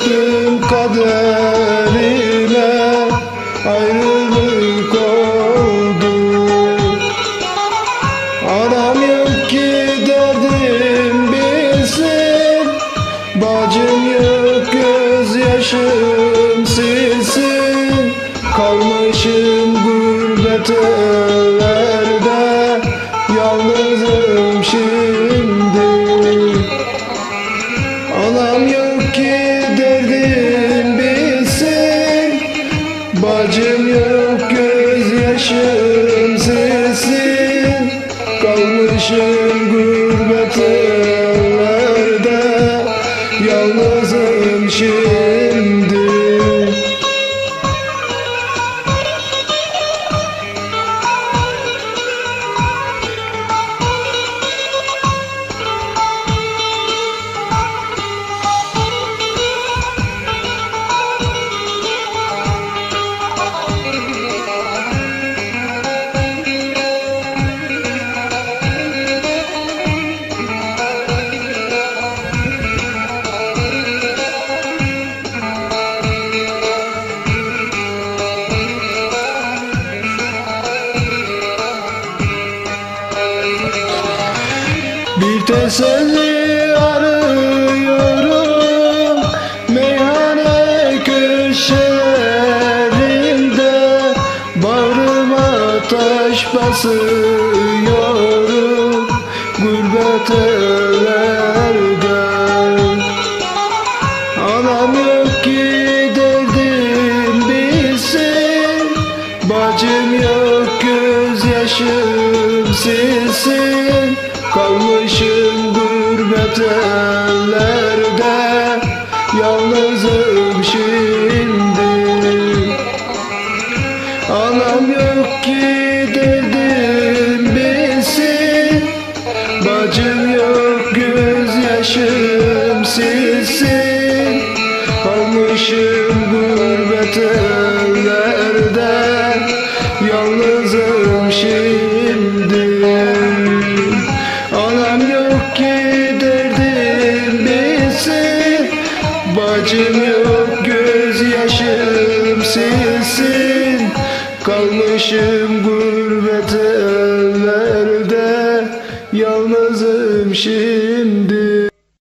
küstüm kaderime Ayrılık oldu. Anam yok ki derdim bilsin. Bacım yok gözyaşım silsin. Kalmışım gurbet Kalmışım gurbet ellerde Yalnızım şimdi Teselli arıyorum. Meyhane köşelerinde Bağrıma taş basıyorum. Gurbet ellerde Anam yok ki derdim bilsin. Bacım yok gözyaşım silsin Kalmışım gurbet ellerde Yalnızım şimdi. Anam yok ki derdim bilsin Bacım yok gözyaşım silsin. Kalmışım gurbet ellerde Yalnızım şimdi Yok gözyaşım silsin. Kalmışım gurbet ellerde Yalnızım şimdi